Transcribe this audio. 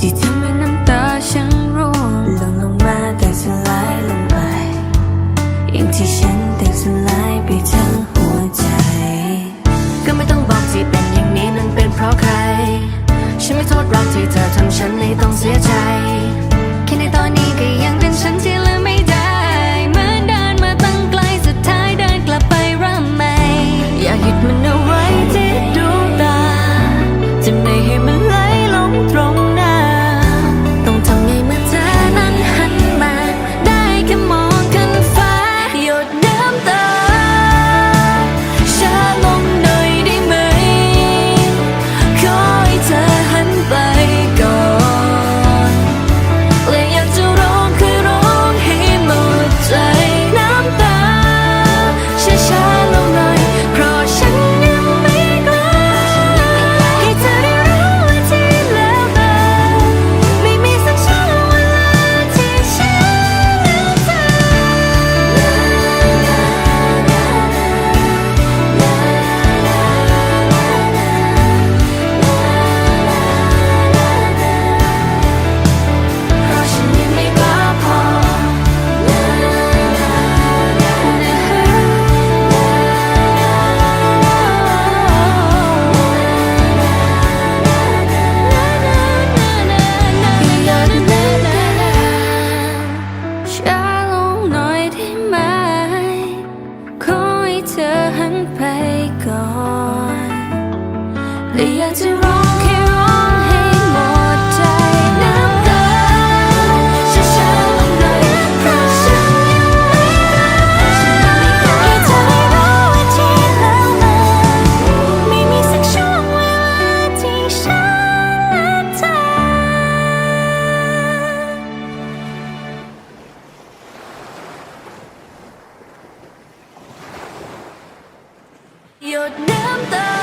ที่ทำให้น้ำตาฉันร่วงล่ลงมาแต่สลายลงไปอย่างที่ฉันแต่สลายไปทั้งหัวใจ ก็ไม่ต้องบอกที่เป็นอย่างนี้นั้นเป็นเพราะใคร ฉันไม่โทษรักที่เธอทำฉันให้ต้องเสียใจ your name